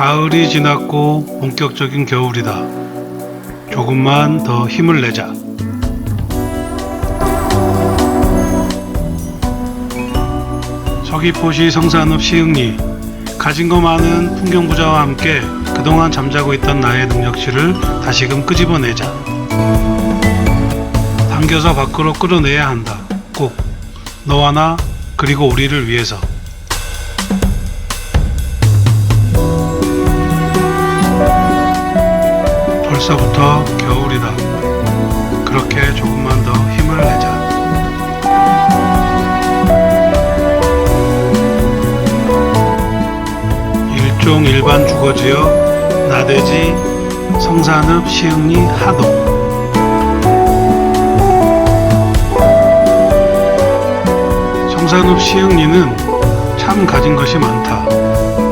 가을이 지났고 본격적인 겨울이다. 조금만 더 힘을 내자. 서귀포시 성산읍 시흥리 가진 거 많은 풍경 부자와 함께 그동안 잠자고 있던 나의 능력치를 다시금 끄집어내자. 당겨서 밖으로 끌어내야 한다. 꼭 너와 나 그리고 우리를 위해서. 벌써부터 겨울이다. 그렇게 조금만 더 힘을 내자. 일종 일반 주거지역 나대지 성산읍 시흥리 하동 성산읍 시흥리는 참 가진 것이 많다.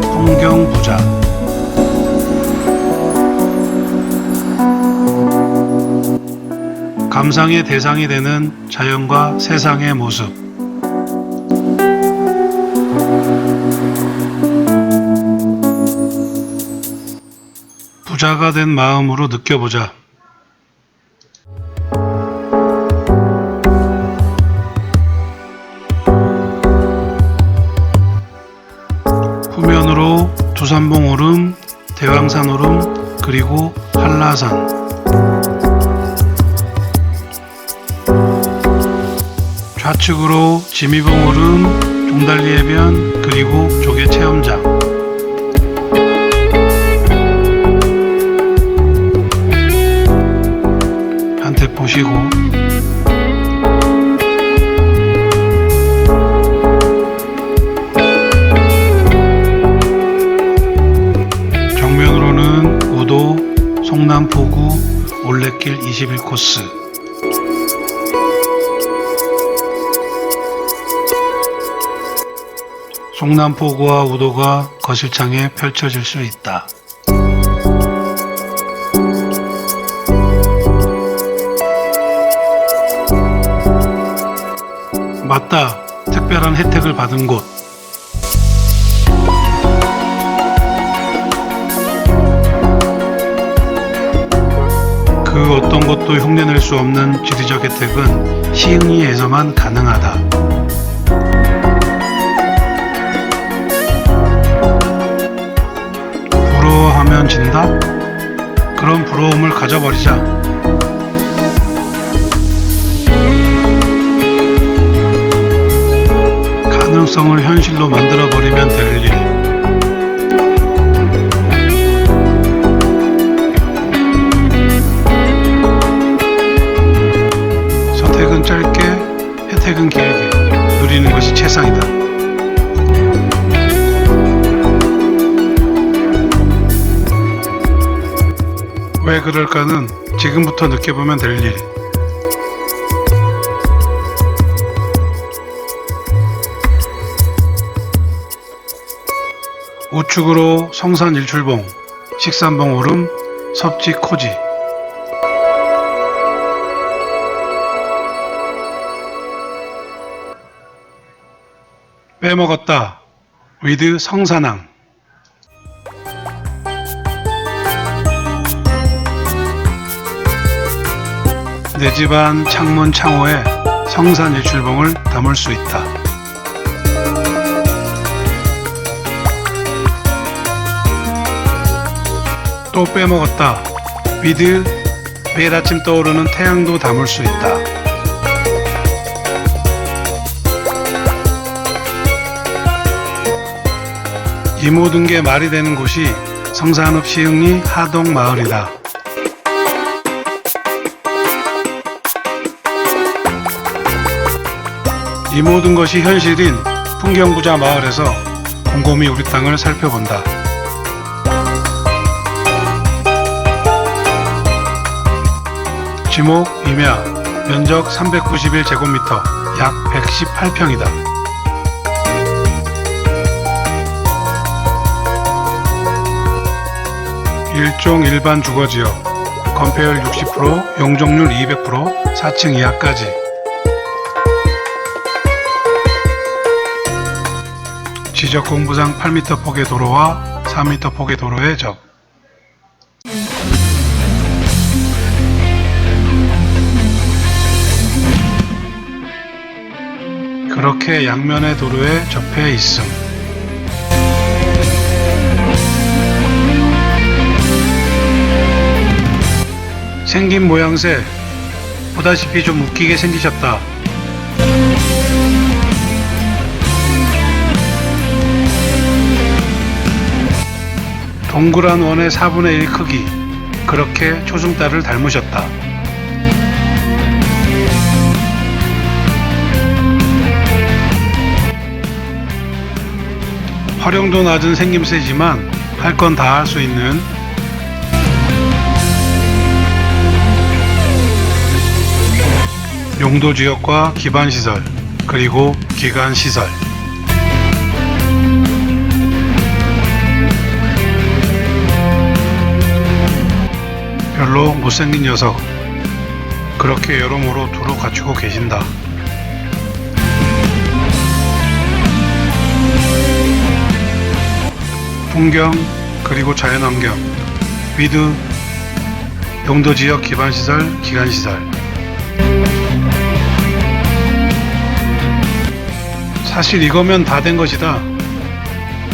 풍경 부자. 감상의 대상이 되는 자연과 세상의 모습. 부자가 된 마음으로 느껴보자. 후면으로 두산봉 오름, 대왕산 오름, 그리고 한라산. 좌측으로 지미봉 오름, 종달리 해변, 그리고 조개 체험장. 한테 보시고 정면으로는 우도, 송남포구, 올레길 21코스 송남포구와 우도가 거실창에 펼쳐질 수 있다. 맞다. 특별한 혜택을 받은 곳. 그 어떤 것도 흉내낼 수 없는 지리적 혜택은 시흥리에서만 가능하다. 현실로 만들어버리면 될 일. 선택은 짧게, 혜택은 길게 누리는 것이 최상이다. 왜 그럴까는 지금부터 느껴보면 될 일. 우측으로 성산 일출봉, 식산봉 오름, 섭지 코지. 빼먹었다. 위드 성산항. 내 집안 창문 창호에 성산 일출봉을 담을 수 있다. 또 빼먹었다. 위드 매일 아침 떠오르는 태양도 담을 수 있다. 이 모든 게 말이 되는 곳이 성산읍 시흥리 하동 마을이다. 이 모든 것이 현실인 풍경부자 마을에서 곰곰이 우리 땅을 살펴본다. 지목 임야 면적 391제곱미터 약 118평이다. 일종 일반 주거지역 건폐율 60% 용적률 200% 4층 이하까지. 지적 공부상 8m 폭의 도로와 4m 폭의 도로의 적 그렇게 양면의 도로에 접해 있음. 생긴 모양새 보다시피 좀 웃기게 생기셨다. 동그란 원의 4분의 1 크기 그렇게 초승달을 닮으셨다. 활용도 낮은 생김새지만 할 건 다 할 수 있는 용도 지역과 기반 시설 그리고 기관 시설 별로 못생긴 녀석 그렇게 여러모로 두루 갖추고 계신다. 풍경 그리고 자연환경. 위드 용도 지역 기반 시설 기관시설. 사실 이거면 다 된 것이다.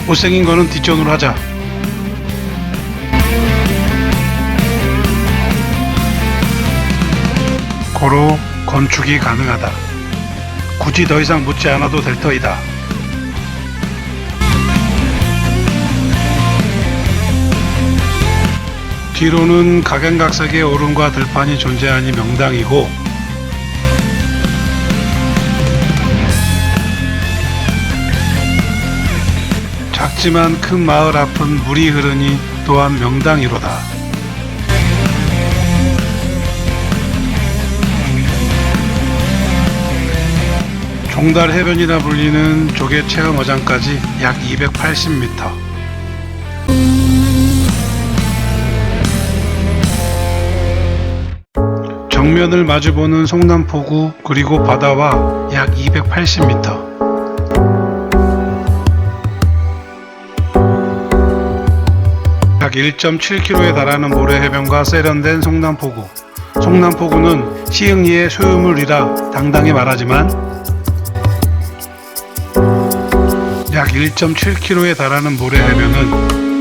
못생긴 거는 뒷전으로 하자. 고로 건축이 가능하다. 굳이 더 이상 묻지 않아도 될 터이다 뒤로는 각양각색의 오름과 들판이 존재하니 명당이고 작지만 큰 마을 앞은 물이 흐르니 또한 명당이로다. 종달 해변이라 불리는 조개 체험어장까지 약 280m. 정면을 마주보는 송남포구 그리고 바다와 약 280m. 약 1.7km에 달하는 모래 해변과 세련된 송남포구. 송남포구는 시흥리의 소유물이라 당당히 말하지만 약 1.7km에 달하는 모래 해변은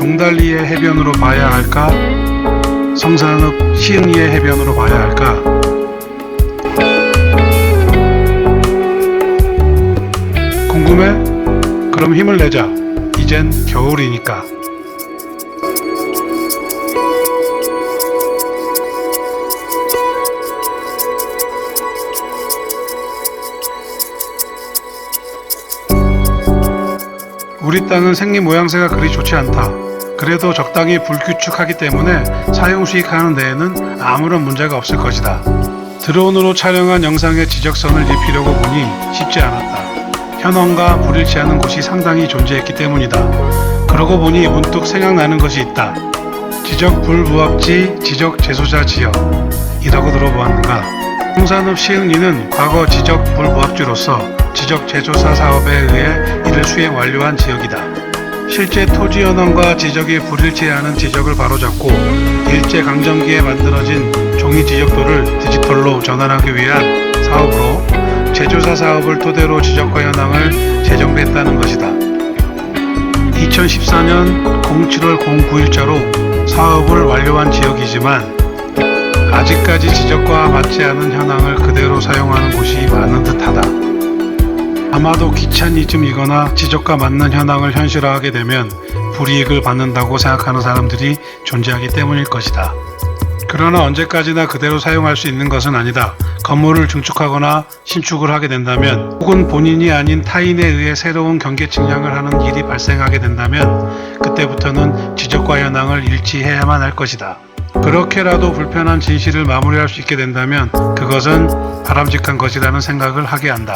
종달리의 해변으로 봐야 할까? 성산읍 시흥리의 해변으로 봐야 할까? 궁금해? 그럼 힘을 내자. 이젠 겨울이니까. 우리 땅은 생리 모양새가 그리 좋지 않다. 그래도 적당히 불규칙하기 때문에 사용 수익하는 데에는 아무런 문제가 없을 것이다. 드론으로 촬영한 영상의 지적선을 입히려고 보니 쉽지 않았다. 현원과 불일치하는 곳이 상당히 존재했기 때문이다. 그러고 보니 문득 생각나는 것이 있다. 지적 불부합지 지적 제소자 지역 이라고 들어보았는가? 홍산읍 시흥리는 과거 지적 불부합지로서 지적 제조사 사업에 의해 이를 수행 완료한 지역이다. 실제 토지 연원과 지적이 불일치하는 지적을 바로잡고 일제 강점기에 만들어진 종이 지적도를 디지털로 전환하기 위한 사업으로 제조사 사업을 토대로 지적과 현황을 재정비했다는 것이다. 2014년 07월 09일자로 사업을 완료한 지역이지만 아직까지 지적과 맞지 않은 현황을 그대로 사용하는 곳이 많은 듯하다. 아마도 귀차니즘이거나 지적과 맞는 현황을 현실화하게 되면 불이익을 받는다고 생각하는 사람들이 존재하기 때문일 것이다. 그러나 언제까지나 그대로 사용할 수 있는 것은 아니다. 건물을 증축하거나 신축을 하게 된다면 혹은 본인이 아닌 타인에 의해 새로운 경계 측량을 하는 일이 발생하게 된다면 그때부터는 지적과 현황을 일치해야만 할 것이다. 그렇게라도 불편한 진실을 마무리할 수 있게 된다면 그것은 바람직한 것이라는 생각을 하게 한다.